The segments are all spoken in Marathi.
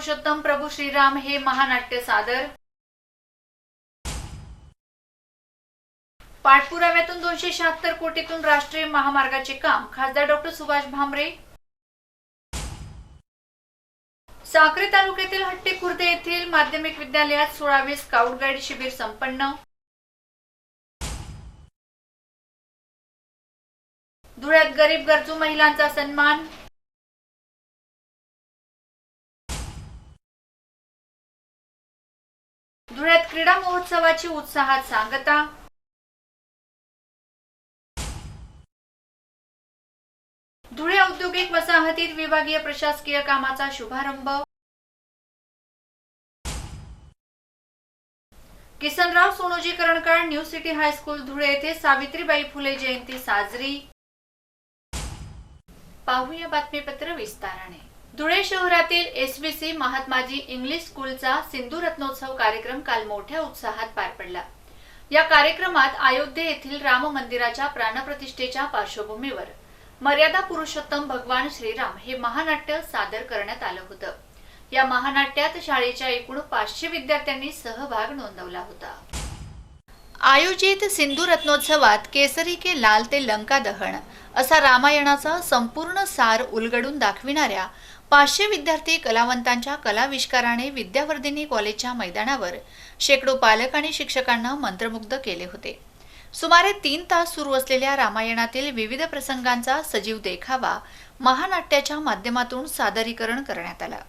पुरुषोत्तम प्रभू श्रीराम हे महानाट्य सादर. पाठपुराव्यातून दोनशे शहात्तर कोटीतून राष्ट्रीय महामार्गाचे काम. खासदार डॉक्टर सुभाष भामरे. साक्री तालुक्यातील हट्टी खुर्द येथील माध्यमिक विद्यालयात सोळावे स्काउट गाईड शिबिर संपन्न. धुळ्यात गरीब गरजू महिलांचा सन्मान. धुळ्यात क्रीडा महोत्सवाची उत्साहात सांगता धुळे औद्योगिक वसाहतीत विभागीय प्रशासकीय कामाचा शुभारंभ Kisanrao Sonoji Karankar new city high school Dhule येथे सावित्रीबाई फुले जयंती साजरी पाहूया बातमीपत्र विस्ताराने. धुळे शहरातील एसबीसी महात्माजी इंग्लिश स्कूलचा सिंधू रत्नोत्सव कार्यक्रम काल मोठ्या उत्साहात पार पडला. या कार्यक्रमात अयोध्ये येथील राम मंदिराच्या प्राणप्रतिष्ठेच्या पार्श्वभूमीवर मर्यादा पुरुषोत्तम भगवान श्रीराम हे महानाट्य सादर करण्यात आलं होतं. या महानाट्यात शाळेच्या एकूण पाचशे विद्यार्थ्यांनी सहभाग नोंदवला होता. आयोजित सिंधू रत्नोत्सवात केसरी के लाल ते लंका दहन असा रामायणाचा संपूर्ण सार उलगडून दाखविणाऱ्या पाचशे विद्यार्थी कलावंतांच्या कलाविष्काराने विद्यावर्धिनी कॉलेजच्या मैदानावर शेकडो पालक आणि शिक्षकांना मंत्रमुग्ध केले होते. सुमारे तीन तास सुरू असलेल्या रामायणातील विविध प्रसंगांचा सजीव देखावा महानाट्याच्या माध्यमातून सादरीकरण करण्यात आला.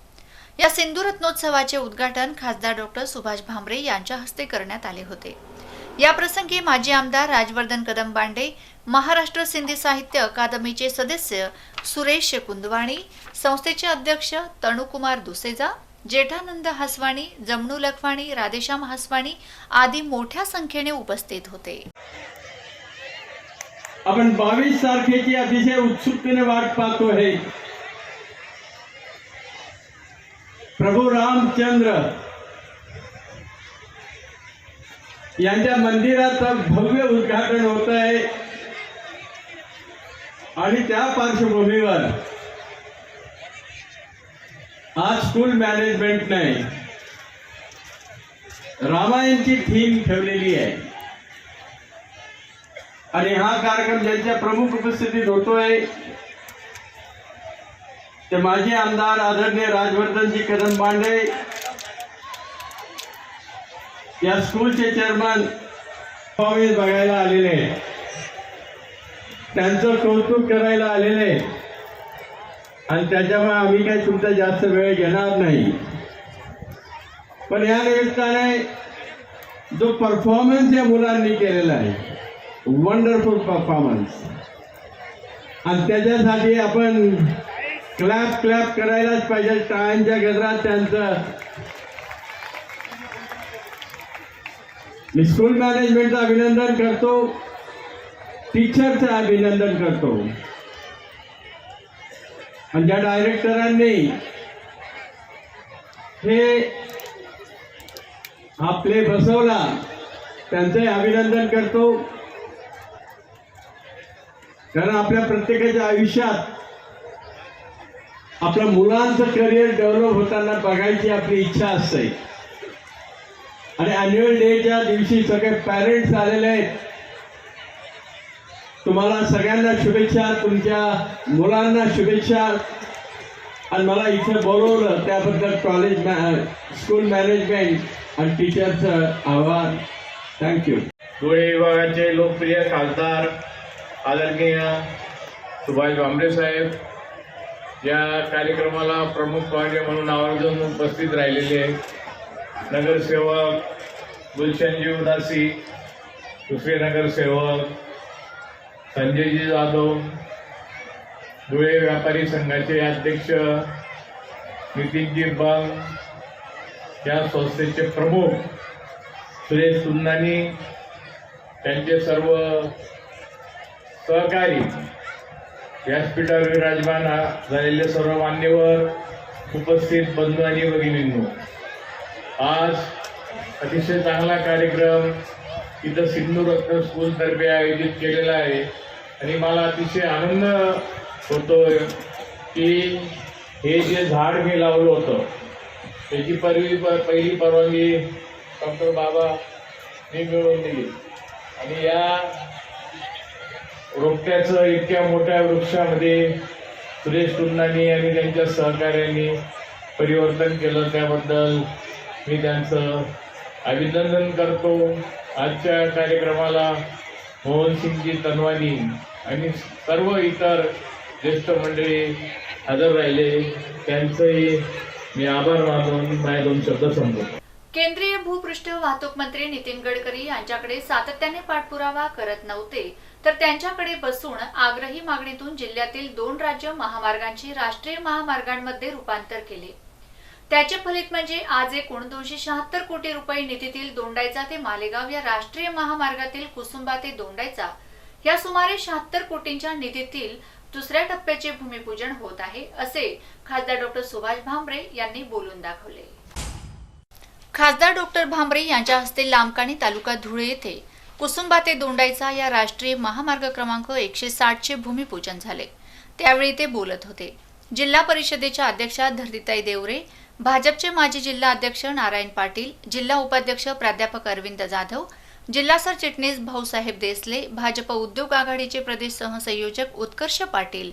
या सिंधू रत्नोत्सवाचे उद्घाटन खासदार डॉक्टर सुभाष भामरे यांच्या हस्ते करण्यात आले होते. या प्रसंगी माजी आमदार राजवर्धन कदम बांडे महाराष्ट्र सिंधी साहित्य अकादमीचे सदस्य सुरेश कुंदवाणी संस्थेचे अध्यक्ष तणुकुमार दुसेजा जेठानंद हसवाणी जमणू लखवाणी राधेश्याम हसवाणी आदी मोठ्या संख्येने उपस्थित होते. आपण बावीस तारखेची अतिशय उत्सुकतेने वाट पाहतो आहे प्रभू रामचंद्र यांच्या मंदिराचं भव्य उद्घाटन होत आहे आणि त्या पार्श्वभूमीवर आज स्कूल मॅनेजमेंटने रामायणची थीम ठेवलेली आहे. आणि हा कार्यक्रम ज्यांच्या प्रमुख उपस्थितीत होतोय ते माजी आमदार आदरणीय राजवर्धनजी कदम बांडे या स्कूलचे चेअरमन बघायला आलेले त्यांचं कौतुक करायला आलेले आणि त्याच्यामुळे आम्ही काही तुमचा जास्त वेळ घेणार नाही. पण या निमित्ताने जो परफॉर्मन्स या मुलांनी केलेला आहे वंडरफुल परफॉर्मन्स आणि त्याच्यासाठी आपण क्लॅप क्लॅप करायलाच पाहिजे टाळ्यांच्या गजरात त्यांचं. मी स्कूल मॅनेजमेंटचं अभिनंदन करतो टीचरचं अभिनंदन करतो. आणि ज्या डायरेक्टरांनी हे आपले बसवला त्यांचंही अभिनंदन करतो. कारण आपल्या प्रत्येकाच्या आयुष्यात आपल्या मुलांचं करिअर डेव्हलप होताना बघायची आपली इच्छा असते. आणि अॅन्युअल डेच्या दिवशी सगळे पॅरेंट्स आलेले आहेत. तुम्हाला सगळ्यांना शुभेच्छा तुमच्या मुलांना शुभेच्छा. आणि मला इथं बोलवलं त्याबद्दल कॉलेज मॅ स्कूल मॅनेजमेंट आणि टीचरचं आभार. थँक्यू धुळे विभागाचे लोकप्रिय खासदार आदरणीय सुभाष भांबरे साहेब या कार्यक्रमाला प्रमुख पाहुणे म्हणून आवर्जून उपस्थित राहिलेले नगरसेवक गुलशनजी उदासी दुसरे नगरसेवक संजयजी जाधव धुळे व्यापारी संघाचे अध्यक्ष नितीनजी बंग या संस्थेचे प्रमुख सुरेश सुंदानी त्यांचे सर्व सहकारी व्यासपीठावर विराजमान झालेले सर्व मान्यवर उपस्थित बंधू आणि भगिनींनो आज अतिशय चांगला कार्यक्रम इथं सिंधू रत्न स्कूलतर्फे आयोजित केलेला आहे. आणि मला अतिशय आनंद होतोय की हे जे झाड मी लावलं होतं त्याची परवी पहिली परवानगी डॉक्टर बाबा मी मिळवून दिली. आणि या रोपट्याचं इतक्या मोठ्या वृक्षामध्ये सुरेश कुंडांनी आणि त्यांच्या सहकार्यांनी परिवर्तन केलं त्याबद्दल मी त्यांचं अभिनंदन करतो. आजच्या कार्यक्रमाला मोहनसिंगजी तनवानी आणि सर्व इतर ज्येष्ठ मंडळी हजर राहिले त्यांचंही मी आभार मानून माझ्या दोन शब्द संपवतो. केंद्रीय भूपृष्ठ वाहतूक मंत्री नितीन गडकरी यांच्याकडे सातत्याने पाठपुरावा करत नव्हते तर त्यांच्याकडे बसून आग्रही मागणीतून जिल्ह्यातील दोन राज्य महामार्गांचे राष्ट्रीय महामार्गांमध्ये रूपांतर केले. त्याचे फलित म्हणजे आज एकूण दोनशे शहात्तर कोटी रुपये निधीतील दोंडायचा ते मालेगाव या राष्ट्रीय महामार्गातील कुसुंबा ते दोंडायचा या सुमारे शहात्तर कोटींच्या निधीतील दुसऱ्या टप्प्याचे भूमिपूजन होत आहे असे खासदार डॉक्टर सुभाष भामरे यांनी बोलून दाखवले. खासदार डॉक्टर भांबरे यांच्या हस्ते लांबकाणी तालुका धुळे येथे कुसुंबा ते दोंडाईचा या राष्ट्रीय महामार्ग क्रमांक एकशे साठचे भूमिपूजन झाले. त्यावेळी ते बोलत होते. जिल्हा परिषदेच्या अध्यक्षा धरतीताई देवरे भाजपचे माजी जिल्हा अध्यक्ष नारायण पाटील जिल्हा उपाध्यक्ष प्राध्यापक अरविंद जाधव जिल्हा सरचिटणीस भाऊसाहेब देसले भाजप उद्योग आघाडीचे प्रदेश सहसंयोजक उत्कर्ष पाटील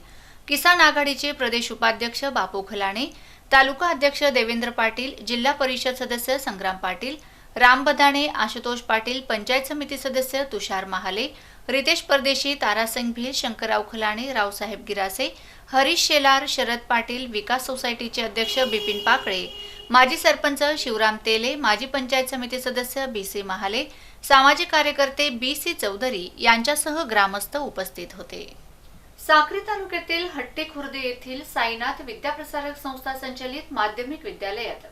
किसान आघाडीचे प्रदेश उपाध्यक्ष बापू खलाणे तालुका अध्यक्ष देवेंद्र पाटील जिल्हा परिषद सदस्य संग्राम पाटील राम बदाणे आशुतोष पाटील पंचायत समिती सदस्य तुषार महाले रितेश परदेशी तारासिंग भिल शंकरराव खलाणे रावसाहेब गिरासे हरीश शेलार शरद पाटील विकास सोसायटीचे अध्यक्ष बिपिन पाकळे माजी सरपंच शिवराम तेले माजी पंचायत समिती सदस्य बी सी महाले सामाजिक कार्यकर्ते बी सी चौधरी यांच्यासह ग्रामस्थ उपस्थित होते. साक्री तालुक्यातील हट्टी खुर्दे येथील साईनाथ विद्याप्रसारक संस्था संचलित माध्यमिक विद्यालयात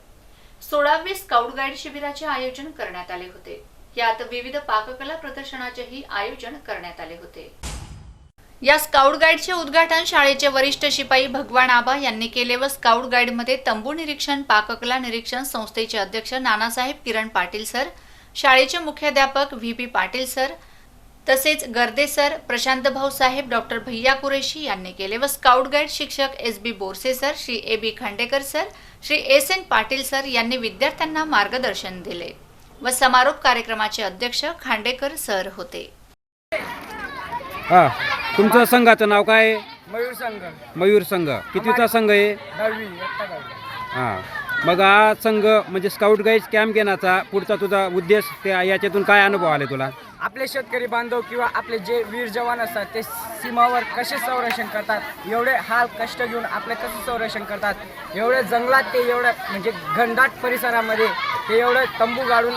सोळावे स्काउट गाईड शिबिराचे आयोजन करण्यात आले होते. यात विविध पाककला प्रदर्शनाचेही आयोजन करण्यात आले होते. या स्काउट गाईडचे उद्घाटन शाळेचे वरिष्ठ शिपाई भगवान आबा यांनी केले व स्काउट गाईडमध्ये तंबू निरीक्षण पाककला निरीक्षण संस्थेचे अध्यक्ष नानासाहेब किरण पाटील सर शाळेचे मुख्याध्यापक व्ही पी पाटील सर तसेच गर्दे सर प्रशांत भाऊ साहेब डॉक्टर भैया कुरेशी यांनी केले व स्काउट गाईड शिक्षक S B Borse sir Shri A B Khandekar sir Shri S N Patil sir यांनी विद्यार्थ्यांना मार्गदर्शन दिले व समारोप कार्यक्रमाचे अध्यक्ष खांडेकर सर होते. हा तुमचं संघाचं नाव काय? आहे? मयूर संघ. मयूर संघ. कितीचा संघ आहे? हां. मग हा संघ म्हणजे स्काउट गाईड कॅम्प घेण्याचा पुढचा तुझा उद्देश त्या याच्यातून काय अनुभव आले तुला? आपले शेतकरी बांधव किंवा आपले जे वीर जवान असतात ते सीमावर कसे संरक्षण करतात? एवढे हाल कष्ट घेऊन आपले कसे संरक्षण करतात? एवढे जंगलात ते एवढं म्हणजे घनदाट परिसरामध्ये ते एवढं तंबू गाडून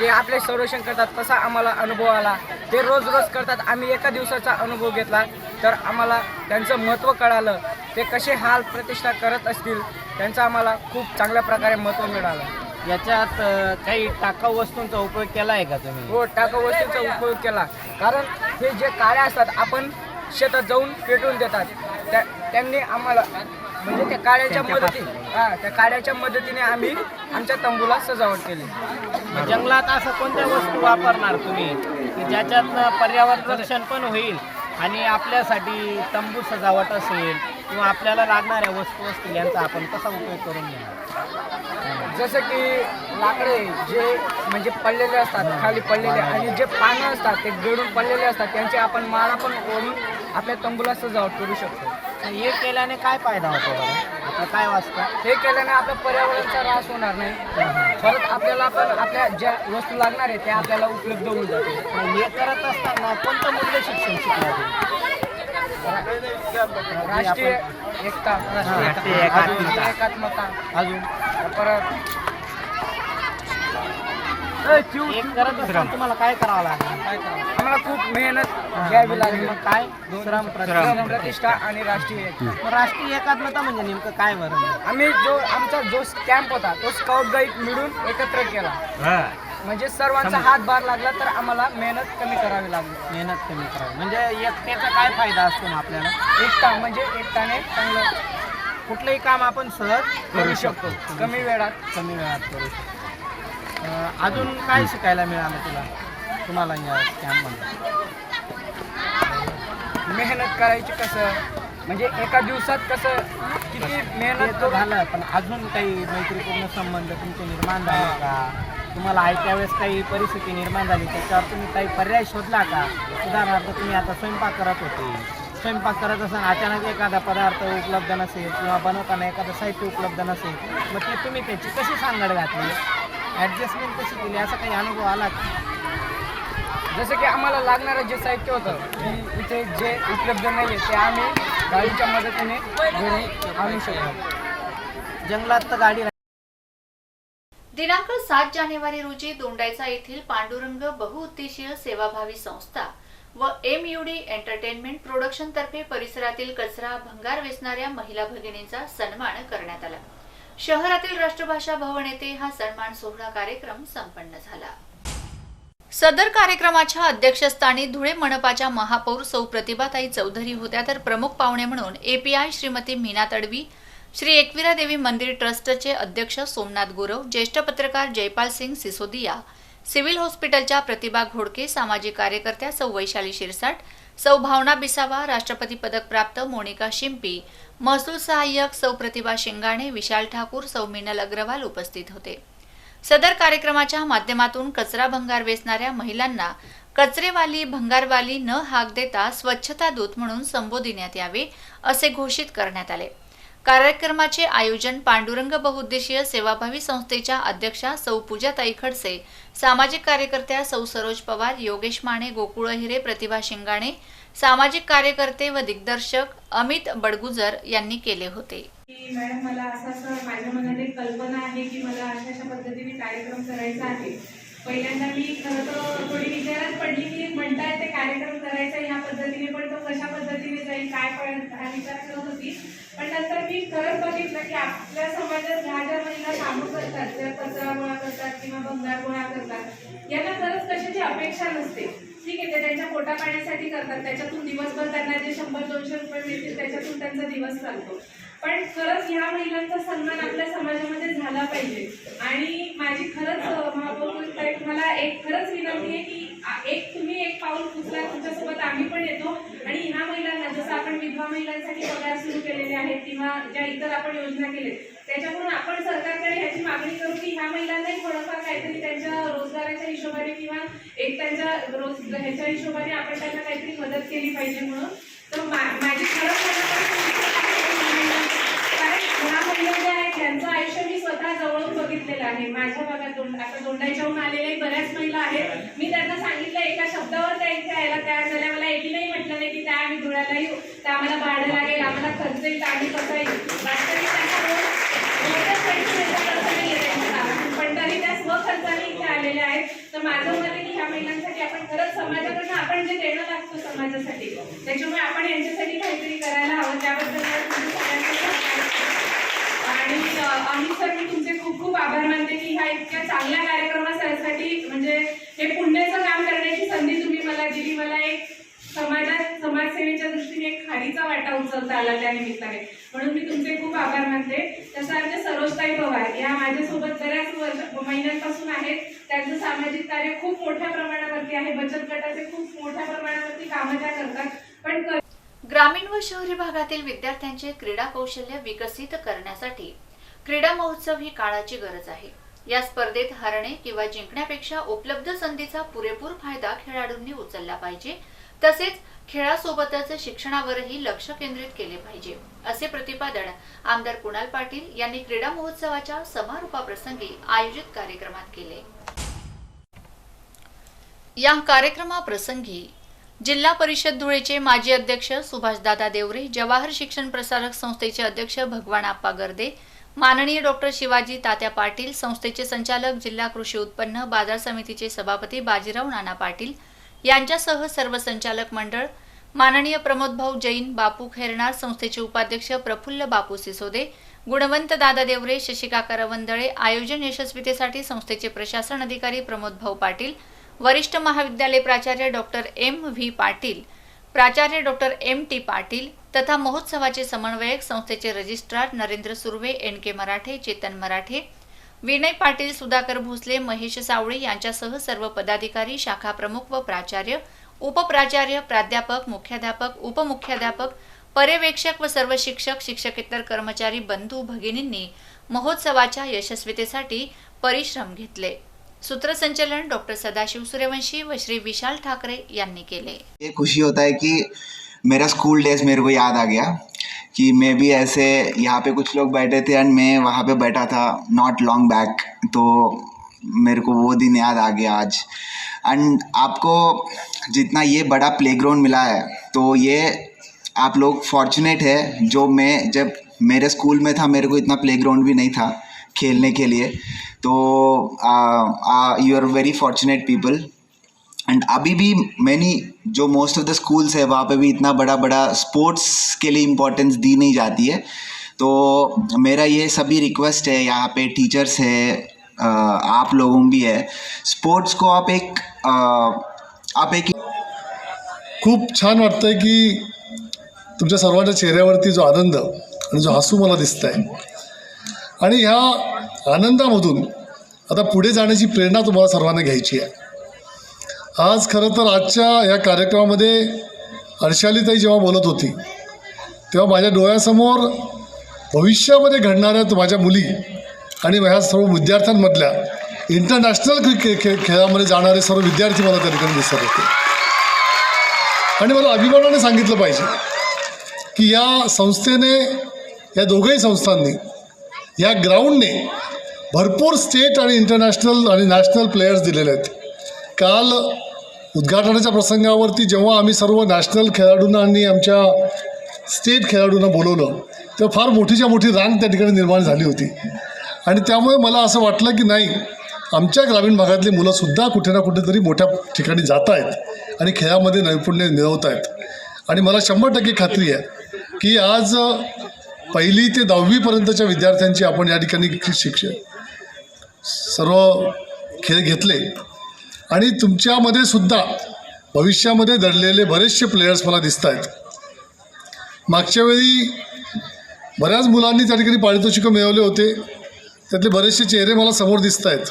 ते आपले संरक्षण करतात तसा आम्हाला अनुभव आला. ते रोज रोज करतात. आम्ही एका दिवसाचा अनुभव घेतला तर आम्हाला त्यांचं महत्त्व कळालं. ते कसे हाल प्रतिष्ठा करत असतील त्यांचं आम्हाला खूप चांगल्या प्रकारे महत्त्व मिळालं. याच्यात काही टाकाऊ वस्तूंचा उपयोग केला आहे का तुम्ही? हो टाका वस्तूंचा उपयोग केला. कारण हे जे काड्या असतात आपण शेतात जाऊन पेटवून देतात. त्या त्यांनी आम्हाला म्हणजे त्या काड्याच्या मदती हा त्या काड्याच्या मदतीने आम्ही आमच्या तंबूला सजावट केली. जंगलात असं कोणत्या वस्तू वापरणार तुम्ही? की ज्याच्यातनं पर्यावरण रक्षण पण होईल? आणि आपल्यासाठी तंबू सजावट असेल किंवा आपल्याला लागणाऱ्या वस्तू असतील यांचा आपण कसा उपयोग करून घेणार? जसं की लाकडे जे म्हणजे पडलेले असतात खाली पडलेले आणि जे पानं असतात ते गळून पडलेले असतात त्यांचे आपण माळा पण ओढून आपल्या तंबूला सजावट करू शकतो. हे केल्याने काय फायदा होतो बरं? आपलं काय वाचतं? हे केल्याने आपल्या पर्यावरणाचा ऱ्हास होणार नाही. परत आपल्याला पण आपल्या ज्या वस्तू लागणार आहे त्या आपल्याला उपलब्ध होऊन जाते हे करत असताना कोणतं मूल्य शिक्षण शिकला तुम्ही? राष्ट्रीय एकता. राष्ट्रीय एकात्मता. अजून? परत तुम्हाला काय करावं लागेल? काय करावं? आम्हाला खूप मेहनत घ्यावी लागली. मग काय? श्रम प्रतिष्ठा. प्रतिष्ठा आणि राष्ट्रीय. मग राष्ट्रीय एकात्मता म्हणजे नेमकं काय बरं? आम्ही जो आमचा जो कॅम्प होता तो स्काउट गाईड मिळून एकत्र केला. म्हणजे सर्वांचा हातभार लागला तर आम्हाला मेहनत कमी करावी लागली. मेहनत कमी करावी. म्हणजे एकट्याचा काय फायदा असतो मग आपल्याला? एकटा म्हणजे एकट्याने चांगलं कुठलंही काम आपण सहज करू शकतो. कमी वेळात. कमी वेळात करू शकतो. अजून काय शिकायला मिळालं तुला? तुम्हाला या कॅम्पमध्ये मेहनत करायची कसं? म्हणजे एका दिवसात कसं किती मेहनत झालं पण अजून काही मैत्रीपूर्ण संबंध तुमचे निर्माण झाले का? तुम्हाला आयत्या वेळेस काही परिस्थिती निर्माण झाली त्याच्यावर तुम्ही काही पर्याय शोधला का? उदाहरणार्थ तुम्ही आता स्वयंपाक करत होते. स्वयंपाक करत असताना अचानक एखादा पदार्थ उपलब्ध नसेल किंवा बनवताना एखादं साहित्य उपलब्ध नसेल मग ते तुम्ही त्याची कशी सांगड घातली? ॲडजस्टमेंट कशी केली? असा काही अनुभव आला जसं की आम्हाला लागणारं जे साहित्य होतं की इथे जे उपलब्ध नाही आहे ते आम्ही गाडीच्या मदतीने घरी आणू शकतो. जंगलात तर गाडी दिनांक सात जानेवारी रोजी दोंडायचा येथील पांडुरंग बहुउद्देशीय सेवाभावी संस्था व M U D entertainment production तर्फे परिसरातील कचरा भंगार वेचणाऱ्या महिला भगिनींचा सन्मान करण्यात आला. शहरातील राष्ट्रभाषा भवन येथे हा सन्मान सोहळा कार्यक्रम संपन्न झाला. सदर कार्यक्रमाच्या अध्यक्षस्थानी धुळे मनपाच्या महापौर सौ प्रतिभाताई चौधरी होत्या तर प्रमुख पाहुणे म्हणून एपीआय श्रीमती मीना तडवी श्री एकविरा देवी मंदिर ट्रस्टचे अध्यक्ष सोमनाथ गुरव ज्येष्ठ पत्रकार जयपाल सिंग सिसोदिया सिव्हिल हॉस्पिटलच्या प्रतिभा घोडके सामाजिक कार्यकर्त्या सौ वैशाली शिरसाट सौ भावना बिसावा राष्ट्रपती पदक प्राप्त मोनिका शिंपी महसूल सहाय्यक सौ प्रतिभा शिंगाणे विशाल ठाकूर सौ मिनल अग्रवाल उपस्थित होते. सदर कार्यक्रमाच्या माध्यमातून कचरा भंगार वेचणाऱ्या महिलांना कचरेवाली भंगारवाली न हाक देता स्वच्छता दूत म्हणून संबोधिण्यात यावे असे घोषित करण्यात आले. कार्यक्रमाचे आयोजन पांडुरंग बहुउद्देशीय सेवाभावी संस्थेच्या अध्यक्षा सौ पूजाताई खडसे सामाजिक कार्यकर्त्या सौ सरोज पवार योगेश माने गोकुळ हिरे प्रतिभा शिंगाणे सामाजिक कार्यकर्ते व दिग्दर्शक अमित बडगुजर यांनी केले होते. मॅडम मला असं असं माझ्या मनात एक कल्पना आहे की मला अशा अशा पद्धतीने कार्यक्रम करायचा आहे. पहिल्यांदा मी खरं तर थोडी विचारात पडली की म्हणताय ते कार्यक्रम करायचा ह्या पद्धतीने पण तो कशा पद्धतीने जाईल काय पण हा विचार करत होती. पण नंतर मी खरंच बघितलं की आपल्या समाजात ह्या ज्या महिला कामं करतात ज्या कचरा गोळा करतात किंवा भंगार गोळा करतात यांना खरंच कशाची अपेक्षा नसते. ठीक आहे ते त्यांच्या पोटा पाण्यासाठी करतात त्याच्यातून दिवसभर त्यांना जे शंभर दोनशे रुपये मिळतील त्याच्यातून त्यांचा दिवस चालतो. पण खरंच ह्या महिलांचा सन्मान आपल्या समाजामध्ये झाला पाहिजे. आणि माझी खरंच महापौर मला एक खरंच विनंती आहे की एक तुम्ही एक पाऊल उचला तुमच्यासोबत आम्ही पण येतो. आणि ह्या महिलांना जसं आपण विधवा महिलांसाठी पगार सुरू केलेले आहेत किंवा ज्या इतर आपण योजना केलेत त्याच्यामुळे आपण सरकारकडे ह्याची मागणी करू की ह्या महिलांनाही थोडंफार काहीतरी त्यांच्या रोजगाराच्या हिशोबाने किंवा एक त्यांच्या रोज ह्याच्या हिशोबाने आपण त्यांना काहीतरी मदत केली पाहिजे म्हणून. तर मा- माझी खरंच मनापासून इच्छा आहे की कारण ह्या महिला ज्या आहेत त्यांचं आयुष्य मी स्वतः जवळून बघितलेलं आहे. माझ्या भागात दोन आता दोंडाईच्याहून आलेल्या बऱ्याच महिला आहेत. मी त्यांना सांगितलं एका शब्दावर त्या इथे यायला तयार झाल्या. मला एकीलाही म्हटलं नाही की त्या आम्ही धुळ्याला येऊ. त्या आम्हाला भाडं लागेल आम्हाला खर्च येईल आम्ही कसं येईल वास्तविक त्यांचा पण तरी त्या स्वखर्चाने इथे आलेल्या आहेत. तर माझं मत आहे की ह्या महिलांसाठी आपण खरंच समाजाकडनं आपण जे देणं लागतो समाजासाठी त्याच्यामुळे आपण यांच्यासाठी काहीतरी आम्ही सर मी तुमचे खूप खूप आभार मानते की ह्या इतक्या चांगल्या कार्यक्रमासाठी म्हणजे हे पुण्याचं काम करण्याची संधी तुम्ही मला दिली. मला एक समाजात समाजसेवेच्या दृष्टीने एक खारीचा वाटा उचलता आला त्या निमित्ताने. म्हणून मी तुमचे खूप आभार मानते. तसं आमच्या सरोजताई पवार या माझ्यासोबत बऱ्याच वर्ष महिन्यांपासून आहेत. त्यांचं सामाजिक कार्य खूप मोठ्या प्रमाणावरती आहे. बचत गटाचे खूप मोठ्या प्रमाणावरती कामं त्या करतात. पण ग्रामीण व शहरी भागातील विद्यार्थ्यांचे क्रीडा कौशल्य विकसित करण्यासाठी क्रीडा महोत्सव ही काळाची गरज आहे. या स्पर्धेत हरणे किंवा जिंकण्यापेक्षा उपलब्ध संधीचा पुरेपूर फायदा खेळाडूंनी उचलला पाहिजे. तसेच खेळासोबतच शिक्षणावरही लक्ष केंद्रित केले पाहिजे असे प्रतिपादन आमदार कुणाल पाटील यांनी क्रीडा महोत्सवाच्या समारोपाप्रसंगी आयोजित कार्यक्रमात केले. या कार्यक्रमाप्रसंगी जिल्हा परिषद धुळेचे माजी अध्यक्ष सुभाषदादा देवरे जवाहर शिक्षण प्रसारक संस्थेचे अध्यक्ष भगवान आप्पा गर्दे माननीय डॉक्टर शिवाजी तात्या पाटील संस्थेचे संचालक जिल्हा कृषी उत्पन्न बाजार समितीचे सभापती बाजीराव नाना पाटील यांच्यासह सर्व संचालक मंडळ माननीय प्रमोदभाऊ जैन बापू खेरणार संस्थेचे उपाध्यक्ष प्रफुल्ल बापू सिसोदे गुणवंत दादा देवरे शशिकाका रवंदळे आयोजन यशस्वीतेसाठी संस्थेचे प्रशासन अधिकारी प्रमोदभाऊ पाटील वरिष्ठ महाविद्यालय प्राचार्य डॉक्टर एम व्ही पाटील प्राचार्य डॉक्टर एम टी पाटील तथा महोत्सवाचे समन्वयक संस्थेचे registrar Narendra Surve N K Marathe Chetan Marathe Vinay Patil Sudhakar Bhosale Mahesh Savale यांच्यासह सर्व पदाधिकारी शाखा प्रमुख व प्राचार्य उपप्राचार्य प्राध्यापक मुख्याध्यापक उपमुख्याध्यापक पर्यवेक्षक व सर्व शिक्षक शिक्षकेतर कर्मचारी बंधू भगिनींनी महोत्सवाच्या यशस्वीतेसाठी परिश्रम घेतले. सूत्रसंचालन डॉक्टर सदाशिव सूर्यवंशी व श्री विशाल ठाकरे यांनी केले. ये खुशी होता है कि मेरा स्कूल डेज़ मेरे को याद आ गया कि मैं भी ऐसे यहाँ पे कुछ लोग बैठे थे एंड मैं वहाँ पे बैठा था नॉट लॉन्ग बैक तो मेरे को वो दिन याद आ गया आज। एंड आपको जितना ये बड़ा प्लेग्राउंड मिला है तो ये आप लोग फॉर्चुनेट है जो मैं, जब मेरे स्कूल में था, मेरे को इतना प्लेग्राउंड भी नहीं था। खेलने के लिए। तो you are very fortunate people and अभी भी मैनी जो मोस्ट ऑफ़ द स्कूल्स है, वहाँ पे भी इतना बड़ा बड़ा स्पोर्ट्स के लिए इम्पोर्टेंस दी नहीं जाती है। तो मेरा ये सभी रिक्वेस्ट है, यहाँ पे टीचर्स है आप लोगों भी है। स्पोर्ट्स को आप एक आप एक खूप छान वाटतं आहे की तुमच्या सर्वांच्या चेहऱ्यावरती जो आनंद जो हसू मला दिसत आहे आणि ह्या आनंदामधून आता पुढे जाण्याची प्रेरणा तुम्हाला सर्वांना घ्यायची आहे. आज खरं तर आजच्या या कार्यक्रमामध्ये हर्षालीताई जेव्हा बोलत होती तेव्हा माझ्या डोळ्यासमोर भविष्यामध्ये घडणाऱ्या माझ्या मुली आणि ह्या सर्व विद्यार्थ्यांमधल्या इंटरनॅशनल क्रिकेट खेळ खेळामध्ये जाणारे सर्व विद्यार्थी मला त्या ठिकाणी दिसत होते. आणि मला अभिमानाने सांगितलं पाहिजे की या संस्थेने या दोघंही संस्थांनी या ग्राउंडने भरपूर स्टेट आणि इंटरनॅशनल आणि नॅशनल प्लेयर्स दिलेले आहेत. काल उद्घाटनाच्या प्रसंगावरती जेव्हा आम्ही सर्व नॅशनल खेळाडूंना आणि आमच्या स्टेट खेळाडूंना बोलवलं तेव्हा फार मोठीच्या मोठी रांग त्या ठिकाणी निर्माण झाली होती. आणि त्यामुळे मला असं वाटलं की नाही आमच्या ग्रामीण भागातली मुलंसुद्धा कुठे ना कुठेतरी मोठ्या ठिकाणी जात आहेत आणि खेळामध्ये नैपुण्य मिळवत आहेत. आणि मला शंभर टक्के खात्री आहे की आज पहिली ते दहावीपर्यंतच्या विद्यार्थ्यांची आपण या ठिकाणी शिक्ष सर्व खेळ घेतले. आणि तुमच्यामध्ये सुद्धा भविष्यामध्ये दडलेले बरेचसे प्लेयर्स मला दिसत आहेत. मागच्या वेळी बऱ्याच मुलांनी त्या ठिकाणी पारितोषिकं मिळवले होते. त्यातले बरेचसे चेहरे मला समोर दिसत आहेत.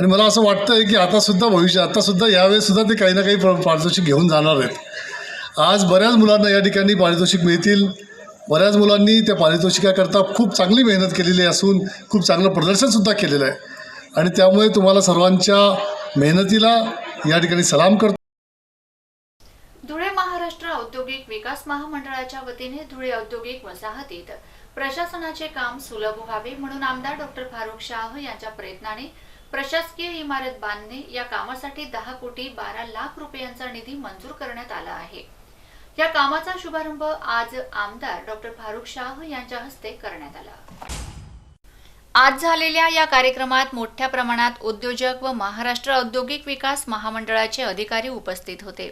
आणि मला असं वाटतं आहे की आतासुद्धा भविष्य आतासुद्धा यावेळेसुद्धा ते काही ना काही पारितोषिक घेऊन जाणार आहेत. आज बऱ्याच मुलांना या ठिकाणी पारितोषिक मिळतील. बऱ्याच मुलांनी त्या पारितोषिकाकरता खूप चांगली मेहनत केलेली असून खूप चांगलं प्रदर्शनसुद्धा केलेलं आहे. आणि त्यामुळे तुम्हाला सर्वांच्या मेहनतीला या ठिकाणी सलाम करतो. धुळे महाराष्ट्र औद्योगिक विकास महामंडळाच्या वतीने धुळे औद्योगिक वसाहतीत प्रशासनाचे काम सुलभ व्हावे म्हणून आमदार डॉक्टर फारुख शाह यांच्या प्रयत्नाने प्रशासकीय इमारत बांधणे या कामासाठी दहा कोटी बारा लाख रुपयांचा निधी मंजूर करण्यात आला आहे. या कामाचा शुभारंभ आज आमदार डॉक्टर फारुख शाह यांच्या हस्ते करण्यात आला. आज झालेल्या या कार्यक्रमात मोठ्या प्रमाणात उद्योजक व महाराष्ट्र औद्योगिक विकास महामंडळाचे अधिकारी उपस्थित होते.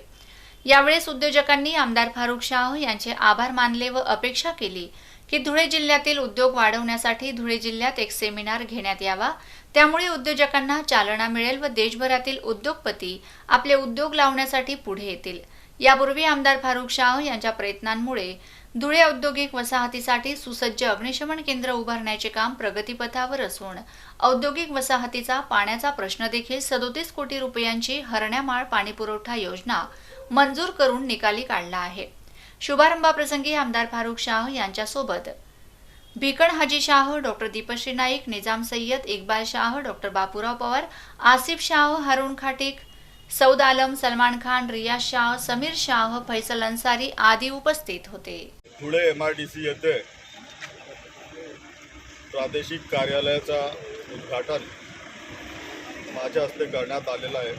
यावेळेस उद्योजकांनी आमदार फारुख शाह यांचे आभार मानले व अपेक्षा केली की धुळे जिल्ह्यातील उद्योग वाढवण्यासाठी धुळे जिल्ह्यात एक सेमिनार घेण्यात यावा. त्यामुळे उद्योजकांना चालना मिळेल व देशभरातील उद्योगपती आपले उद्योग लावण्यासाठी पुढे येतील. यापूर्वी आमदार फारुख शाह यांच्या प्रयत्नांमुळे धुळे औद्योगिक वसाहतीसाठी सुसज्ज अग्निशमन केंद्र उभारण्याचे काम प्रगतीपथावर असून औद्योगिक वसाहतीचा पाण्याचा प्रश्न देखील सदोतीस कोटी रुपयांची हरण्यामाळ पाणीपुरवठा योजना मंजूर करून निकाली काढला आहे. शुभारंभाप्रसंगी आमदार फारुख शाह यांच्यासोबत भिकण हाजी शाह डॉक्टर दीपश्री नाईक निजाम सय्यद इक्बाल शाह डॉक्टर बापूराव पवार आसिफ शाह हरुण खाटीक सौद आलम सलमान खान रियाज शाह समीर शाह फैसल अन्सारी आदी उपस्थित होते. Dhule M R D C येथे प्रादेशिक कार्यालयाचा उद्घाटन माझ्या हस्ते करण्यात आलेलं आहे.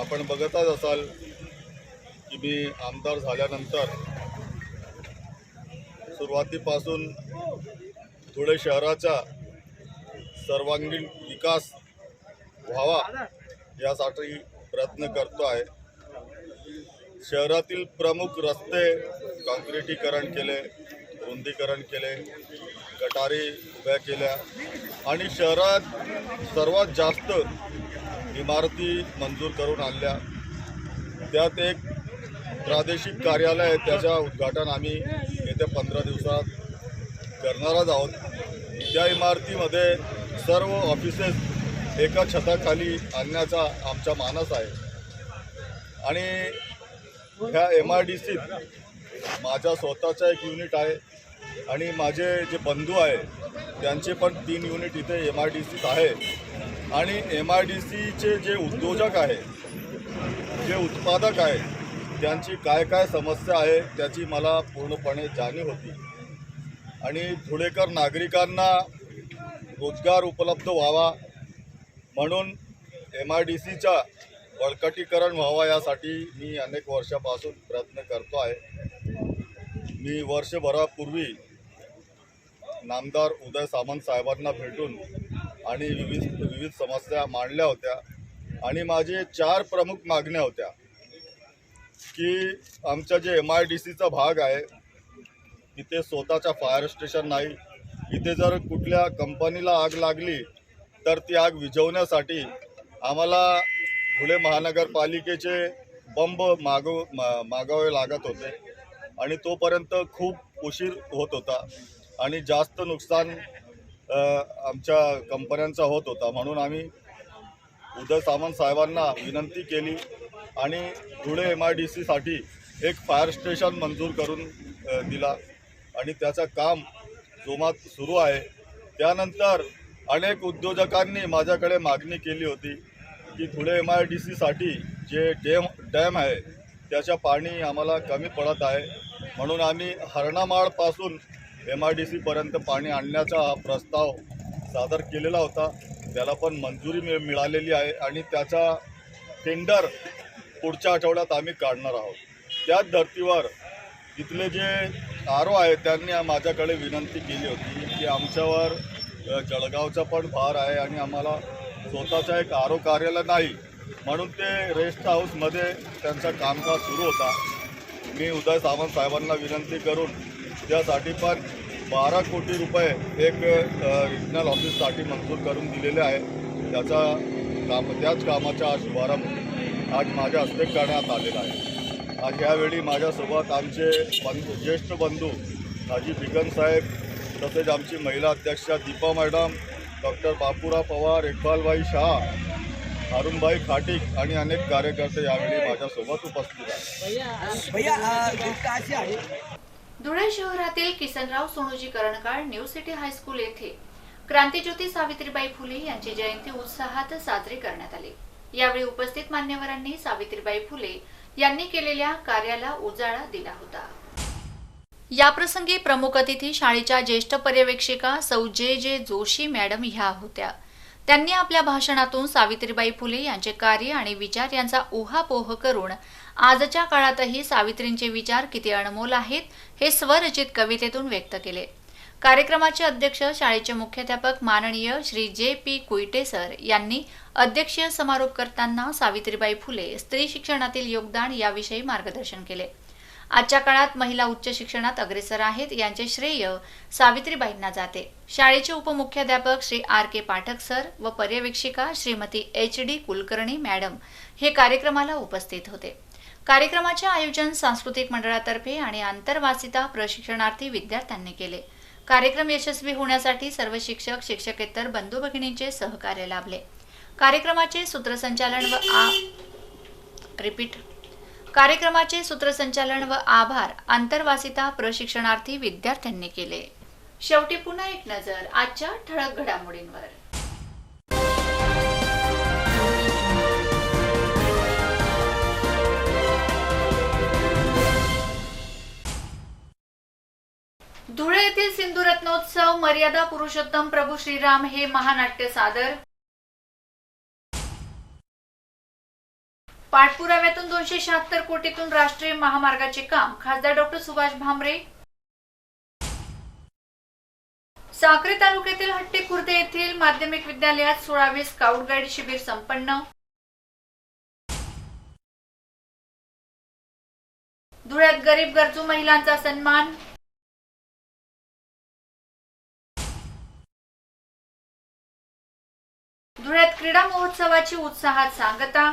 आपण बघतच असाल की मी आमदार झाल्यानंतर सुरुवातीपासून धुळे शहराचा सर्वांगीण विकास व्हावा यासाठी प्रयत्न करतो आहे. शहरातील प्रमुख रस्ते काँक्रिटीकरण केले रुंदीकरण केले गटारी उभ्या केल्या आणि शहरात सर्वात जास्त इमारती मंजूर करून आणल्या. त्यात एक प्रादेशिक कार्यालय आहे त्याचं उद्घाटन आम्ही येत्या पंधरा दिवसात करणारच आहोत. त्या इमारतीमध्ये सर्व ऑफिसेस एका छताखाली आणण्याचा आमचा मानस आहे. आणि ह्या एम आय डी सीत माझा स्वतःचा एक युनिट आहे आणि माझे जे बंधू आहे त्यांचे पण तीन युनिट इथे एम आय डी सीत आहे. आणि एम आय डी सीचे जे उद्योजक आहे जे उत्पादक आहे त्यांची काय काय समस्या आहे त्याची मला पूर्णपणे जाणीव होती. आणि धुळेकर नागरिकांना रोजगार उपलब्ध व्हावा म्हणून एम आय डी सीच्या बळकटीकरण व्हावा यासाठी मी अनेक वर्षापासून प्रयत्न करतो आहे. मी वर्षभरापूर्वी नामदार उदय सामंत साहेबांना भेटून आणि विविध विविध समस्या मांडल्या होत्या आणि माझे चार प्रमुख मागण्या होत्या की आमचा जे एम आय डी सीचा भाग आहे तिथे स्वतःचा फायर स्टेशन नाही इथे जर कुठल्या कंपनीला आग लागली तर ती आग विझवण्यासाठी आम्हाला धुळे महानगरपालिकेचे बंब मागव मा मागावे लागत होते. आणि तोपर्यंत खूप उशीर होत होता आणि जास्त नुकसान आमच्या कंपन्यांचा होत होता. म्हणून आम्ही उदय सामंत साहेबांना विनंती केली आणि धुळे एम आय डी सीसाठी एक फायर स्टेशन मंजूर करून दिला. आणि त्याचं काम जोमात सुरू आहे. त्यानंतर अनेक उद्योजकांनी माझ्याकडे मागणी केली होती की धुळे एम आय डी सीसाठी जे डॅम डॅम आहे त्याच्या पाणी आम्हाला कमी पडत आहे. म्हणून आम्ही हरणामाळपासून एम आय डी सीपर्यंत पाणी आणण्याचा हा प्रस्ताव सादर केलेला होता. त्याला पण मंजुरी मिळ मिळालेली आहे आणि त्याचा टेंडर पुढच्या आठवड्यात आम्ही काढणार आहोत. त्याच धर्तीवर इथले जे आरो आहे त्यांनी माझ्याकडे विनंती केली होती की आमच्यावर जळगावचा पण भार आहे आणि आम्हाला स्वतःचा एक आरो कार्यालय नाही. म्हणून ते रेस्ट हाऊसमध्ये त्यांचा कामकाज सुरू होता. मी उदय सावंत साहेबांना विनंती करून त्यासाठी पण बारा कोटी रुपये एक रिजनल ऑफिससाठी मंजूर करून दिलेले आहे. त्याचा काम त्याच कामाचा आज शुभारंभ आज माझ्या हस्ते करण्यात आलेला आहे. आज यावेळी माझ्यासोबत आमचे बंधू ज्येष्ठ बंधू हाजी बिगन साहेब तसेच आमची महिला अध्यक्षा दीपा मॅडम डॉक्टर बापूराव पवार इक्बालबाई शाह अरुणभाई खाटिक आणि अनेक कार्यकर्ते यावेळी माझ्यासोबत उपस्थित आहेत. धुळे शहरातील Kisanrao Sonuji Karankal new city high school येथे क्रांतीज्योती सावित्रीबाई फुले यांची जयंती उत्साहात साजरी करण्यात आली. यावेळी उपस्थित मान्यवरांनी सावित्रीबाई फुले यांनी केलेल्या कार्याला उजाळा दिला होता. याप्रसंगी प्रमुख अतिथी शाळेच्या ज्येष्ठ पर्यवेक्षिका सौ जे जे जोशी मॅडम ह्या होत्या. त्यांनी आपल्या भाषणातून सावित्रीबाई फुले यांचे कार्य आणि विचार यांचा उहापोह करून आजच्या काळातही सावित्रींचे विचार किती अनमोल आहेत हे स्वरचित कवितेतून व्यक्त केले. कार्यक्रमाचे अध्यक्ष शाळेचे मुख्याध्यापक माननीय श्री जे पी कुईटे सर यांनी अध्यक्षीय समारोप करताना सावित्रीबाई फुले स्त्री शिक्षणातील योगदान याविषयी मार्गदर्शन केले. आजच्या काळात महिला उच्च शिक्षणात अग्रेसर आहेत. यांचे श्रेय सावित्रीबाईंना जाते. शाळेचे उपमुख्याध्यापक Shri R K Pathak sir व पर्यवेक्षिका Shrimati H D Kulkarni madam हे कार्यक्रमाला उपस्थित होते. कार्यक्रमाचे आयोजन सांस्कृतिक मंडळातर्फे आणि आंतरवासिता प्रशिक्षणार्थी विद्यार्थ्यांनी केले. कार्यक्रम यशस्वी होण्यासाठी सर्व शिक्षक शिक्षकेतर बंधू भगिनींचे सहकार्य लाभले. कार्यक्रमाचे सूत्रसंचालन व आ रिपीट. कार्यक्रमाचे सूत्रसंचालन व आभार आंतरवासिता प्रशिक्षणार्थी विद्यार्थ्यांनी केले. शेवटी पुन्हा एक नजर आजच्या ठळक घडामोडींवर. धुळे येथील सिंधुरत्नोत्सव मर्यादा पुरुषोत्तम प्रभू श्रीराम हे महानाट्य सादर पाठपुराव्यातून दोनशे शहात्तर कोटीतून राष्ट्रीय महामार्गाचे काम. खासदार डॉक्टर सुभाष भामरे. साक्री तालुक्यातील हट्टी खुर्द येथील माध्यमिक विद्यालयात सोळावे स्काउट गाईड शिबिर संपन्न. धुळ्यात गरीब गरजू महिलांचा सन्मान. धुळ्यात क्रीडा महोत्सवाची उत्साहात सांगता.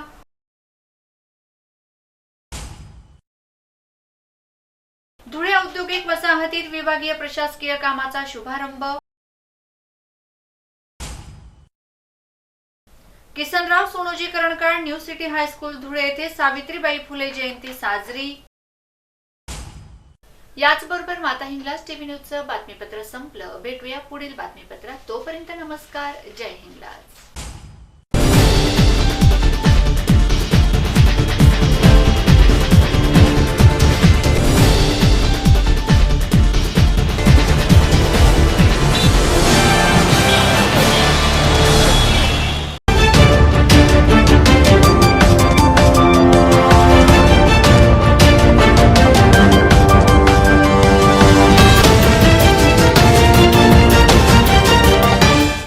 धुळे औद्योगिक वसाहतीत विभागीय प्रशासकीय कामाचा शुभारंभ. Kisanrao Sonoji Karankar new city high school Dhule येथे सावित्रीबाई फुले जयंती साजरी. याचबरोबर माता हिंगलाज टीव्ही न्यूजचं बातमीपत्र संपलं. भेटूया पुढील बातमीपत्रात. तोपर्यंत नमस्कार. जय हिंगलाज.